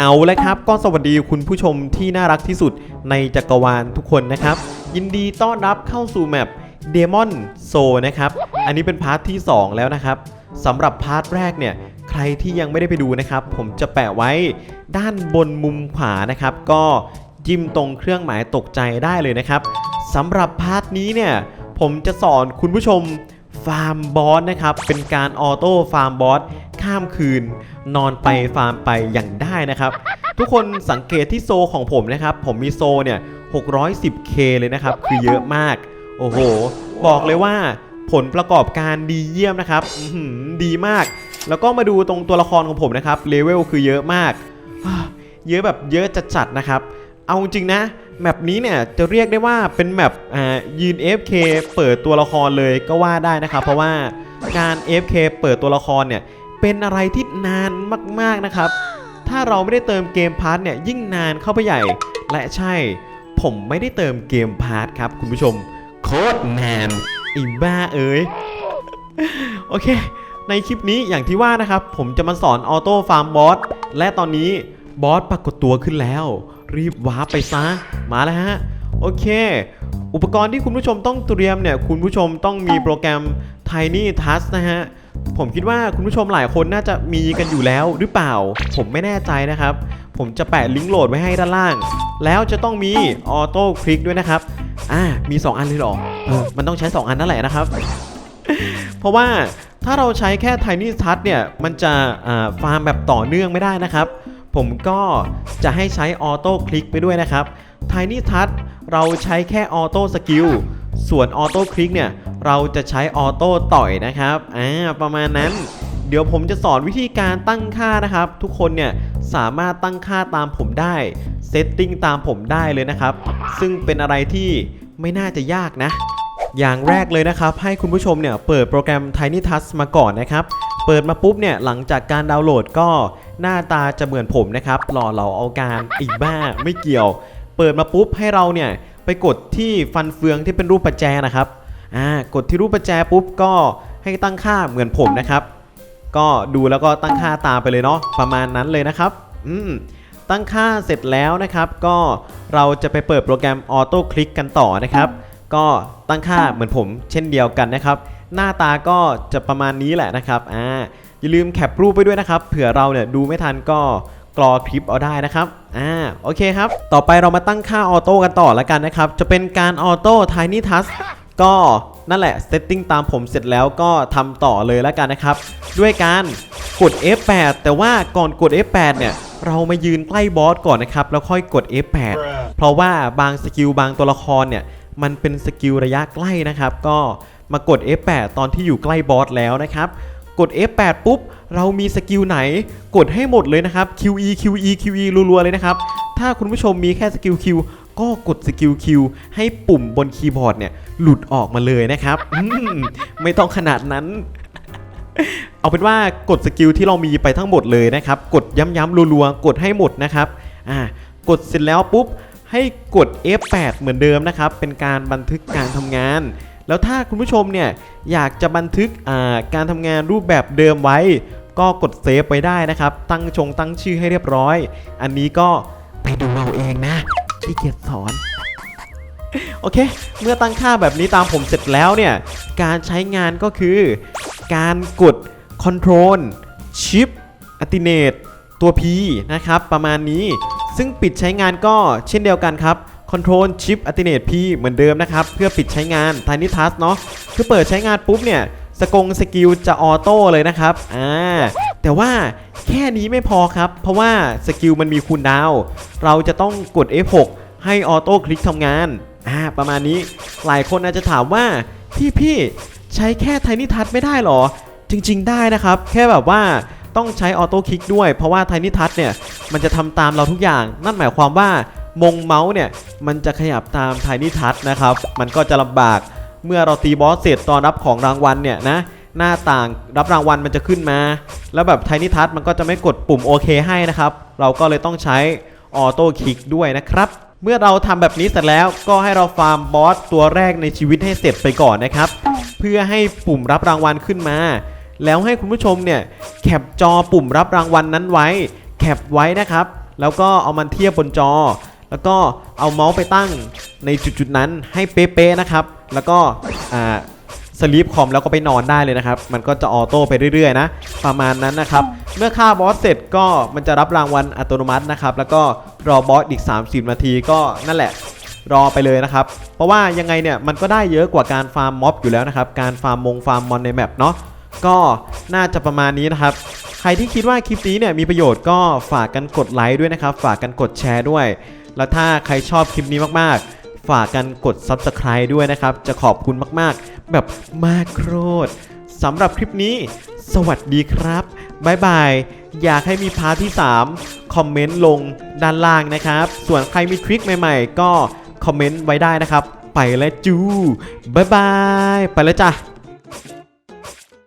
เอาละครับ ก็สวัสดีคุณผู้ชมที่น่ารักที่สุดในจักรวาลทุกคนนะครับ ยินดีต้อนรับเข้าสู่แมป Demon s o นะครับ อันนี้เป็นพาร์ทที่ 2 แล้วนะครับสำหรับพาร์ทแรกเนี่ย ใครที่ยังไม่ได้ไปดูนะครับ ผมจะแปะไว้ด้านบนมุมขวานะครับ ก็จิ้มตรงเครื่องหมายตกใจได้เลยนะครับสำหรับพาร์ทนี้เนี่ย ผมจะสอนคุณผู้ชมฟาร์มบอสนะครับ เป็นการออโต้ฟาร์มบอส ข้ามคืน นอนไปฟาร์มไปอย่างได้นะครับ ทุกคนสังเกตที่โซของผมนะครับ ผมมีโซเนี่ย 610k เลยนะครับ คือเยอะมาก โอ้โห บอกเลยว่าผลประกอบการดีเยี่ยมนะครับดีมาก แล้วก็มาดูตรงตัวละครของผมนะครับเลเวลคือเยอะมาก เยอะแบบเยอะจัดๆนะครับ เอาจริงนะแมปนี้เนี่ยจะเรียกได้ว่าเป็นแมปอ่ายืน FK เปิดตัวละครเลยก็ว่าได้นะครับ เพราะว่าการ FK เปิดตัวละครเนี่ย เป็นอะไรที่นานมากๆนะครับ ถ้าเราไม่ได้เติมเกมพาร์ทเนี่ยยิ่งนานเข้าไปใหญ่ และใช่ ผมไม่ได้เติมเกมพาร์ทครับคุณผู้ชมโคตรนานอีบ้าเอ้ยโอเค ในคลิปนี้อย่างที่ว่านะครับ ผมจะมาสอนออโต้ฟาร์มบอสและตอนนี้บอสปรากฏตัวขึ้นแล้ว รีบว้าร์ปไปซะมาแล้วฮะโอเค อุปกรณ์ที่คุณผู้ชมต้องเตรียมเนี่ย คุณผู้ชมต้องมีโปรแกรม Tiny Task นะฮะ ผมคิดว่าคุณผู้ชมหลายคนน่าจะมีกันอยู่แล้วหรือเปล่า ผมไม่แน่ใจนะครับ ผมจะแปะลิงก์โหลดไว้ให้ด้านล่าง แล้วจะต้องมีออโต้คลิกด้วยนะครับอ่ามี 2 อันเลยหรอเออมันต้องใช้ 2 อันนั่นแหละนะครับ เพราะว่าถ้าเราใช้แค่ Tiny Touch เนี่ย มันจะฟาร์มแบบต่อเนื่องไม่ได้นะครับ ผมก็จะให้ใช้ออโต้คลิกไปด้วยนะครับ Tiny Touch เราใช้แค่ออโต้สกิลส่วนออโต้คลิกเนี่ย เราจะใช้ออโต้ต่อยนะครับอ่าประมาณนั้น เดี๋ยวผมจะสอนวิธีการตั้งค่านะครับ ทุกคนเนี่ยสามารถตั้งค่าตามผมได้เซตติ้งตามผมได้เลยนะครับ ซึ่งเป็นอะไรที่ไม่น่าจะยากนะ อย่างแรกเลยนะครับ ให้คุณผู้ชมเนี่ยเปิดโปรแกรม Tiny Task มาก่อนนะครับ เปิดมาปุ๊บเนี่ยหลังจากการดาวน์โหลดก็หน้าตาจะเหมือนผมนะครับหล่อเหลาเอาการอีกบ้าไม่เกี่ยว เปิดมาปุ๊บให้เราเนี่ยไปกดที่ฟันเฟืองที่เป็นรูปประแจนะครับ อ่ากดที่รูปประแจปุ๊บก็ให้ตั้งค่าเหมือนผมนะครับ ก็ดูแล้วก็ตั้งค่าตามไปเลยเนาะประมาณนั้นเลยนะครับอืมตั้งค่าเสร็จแล้วนะครับ ก็เราจะไปเปิดโปรแกรมออโต้คลิกกันต่อนะครับ ก็ตั้งค่าเหมือนผมเช่นเดียวกันนะครับ หน้าตาก็จะประมาณนี้แหละนะครับอ่าอย่าลืมแคปรูปไปด้วยนะครับเผื่อเราเนี่ยดูไม่ทันก็กรอคลิปเอาได้นะครับ อ่า โอเคครับ ต่อไปเรามาตั้งค่าออโต้กันต่อแล้วกันนะครับ จะเป็นการออโต้ Tiny Task ก็นั่นแหละเซตติ้งตามผมเสร็จแล้วก็ทำต่อเลยแล้วกันนะครับ ด้วยการกด F8 แต่ว่าก่อนกด F8 เนี่ยเรามายืนใกล้บอสก่อนนะครับ แล้วค่อยกด F8 เพราะว่าบางสกิลบางตัวละครเนี่ยมันเป็นสกิลระยะใกล้นะครับ ก็มากด F8 ตอนที่อยู่ใกล้บอสแล้วนะครับ กด F8 ปุ๊บ เรามีสกิลไหน กดให้หมดเลยนะครับ QE QE QE รัวๆเลยนะครับ ถ้าคุณผู้ชมมีแค่สกิล Q ก็กดสกิล Q ให้ปุ่มบนคีย์บอร์ดเนี่ยหลุดออกมาเลยนะครับมไม่ต้องขนาดนั้น เอาเป็นว่ากดสกิลที่เรามีไปทั้งหมดเลยนะครับ กดย้ำๆรัวๆ กดให้หมดนะครับอ่ากดเสร็จแล้วปุ๊บให้กด F8 เหมือนเดิมนะครับ เป็นการบันทึกการทำงาน แล้วถ้าคุณผู้ชมเนี่ยอยากจะบันทึกอ่าการทำงานรูปแบบเดิมไว้ ก็กดเซฟไว้ได้นะครับ ตั้งชงตั้งชื่อให้เรียบร้อย อันนี้ก็ไปดูเอาเองนะ ที่เกียจสอน โอเค เมื่อตั้งค่าแบบนี้ตามผมเสร็จแล้วเนี่ย การใช้งานก็คือการกด Control Shift Alternate ตัว P นะครับ ประมาณนี้ ซึ่งปิดใช้งานก็เช่นเดียวกันครับ Control Shift Alternate P เหมือนเดิมนะครับ เพื่อปิดใช้งาน Tiny Task เนาะคือเปิดใช้งานปุ๊บเนี่ย สกงสกิลจะออโต้เลยนะครับ อ่า แต่ว่าแค่นี้ไม่พอครับ เพราะว่าสกิลมันมีคูลดาว เราจะต้องกด F6 ให้ออโต้คลิกทำงานอ่าประมาณนี้หลายคนอาจจะถามว่าพี่พี่ใช้แค่ไทนี่ทัชไม่ได้หรอ จริง ๆ ได้นะครับ แค่แบบว่าต้องใช้ออโต้คลิกด้วย เพราะว่าไทนี่ทัชเนี่ยมันจะทำตามเราทุกอย่าง นั่นหมายความว่ามงเมาส์เนี่ยมันจะขยับตามไทนี่ทัชนะครับ มันก็จะลำบากเมื่อเราตีบอสเสร็จตอนรับของรางวัลเนี่ยนะ หน้าต่างรับรางวัลมันจะขึ้นมา แล้วแบบไทนี่ทัชมันก็จะไม่กดปุ่มโอเคให้นะครับ เราก็เลยต้องใช้ออโต้คลิกด้วยนะครับเมื่อเราทำแบบนี้เสร็จแล้วก็ให้เราฟาร์มบอสตัวแรกในชีวิตให้เสร็จไปก่อนนะครับ เพื่อให้ปุ่มรับรางวัลขึ้นมา แล้วให้คุณผู้ชมเนี่ยแคปจอปุ่มรับรางวัลนั้นไว้ แคปไว้นะครับ แล้วก็เอามันเทียบบนจอ แล้วก็เอาเมาส์ไปตั้งในจุดๆนั้นให้เป๊ะๆนะครับ แล้วก็อ่า สลีปคอมแล้วก็ไปนอนได้เลยนะครับ มันก็จะออโต้ไปเรื่อยๆนะ ประมาณนั้นนะครับ เมื่อฆ่าบอสเสร็จก็มันจะรับรางวัลอัตโนมัตินะครับ แล้วก็รอบอสอีก 30 นาทีก็นั่นแหละรอไปเลยนะครับ เพราะว่ายังไงเนี่ยมันก็ได้เยอะกว่าการฟาร์มม็อบอยู่แล้วนะครับ การฟาร์มมงฟาร์มมอนในแมปเนาะ ก็น่าจะประมาณนี้นะครับ ใครที่คิดว่าคลิปนี้เนี่ยมีประโยชน์ก็ฝากกันกดไลค์ด้วยนะครับ ฝากกันกดแชร์ด้วย แล้วถ้าใครชอบคลิปนี้มากๆ ฝากกันกด Subscribe ด้วยนะครับ จะขอบคุณมากๆ แบบมากโครดสำหรับคลิปนี้ สวัสดีครับบายบาย อยากให้มีพาร์ทที่ 3 คอมเมนต์ลงด้านล่างนะครับ ส่วนใครมีทริคใหม่ๆ ก็คอมเมนต์ไว้ได้นะครับ ไปแล้วจูบายบาย ไปแล้วจ้ะ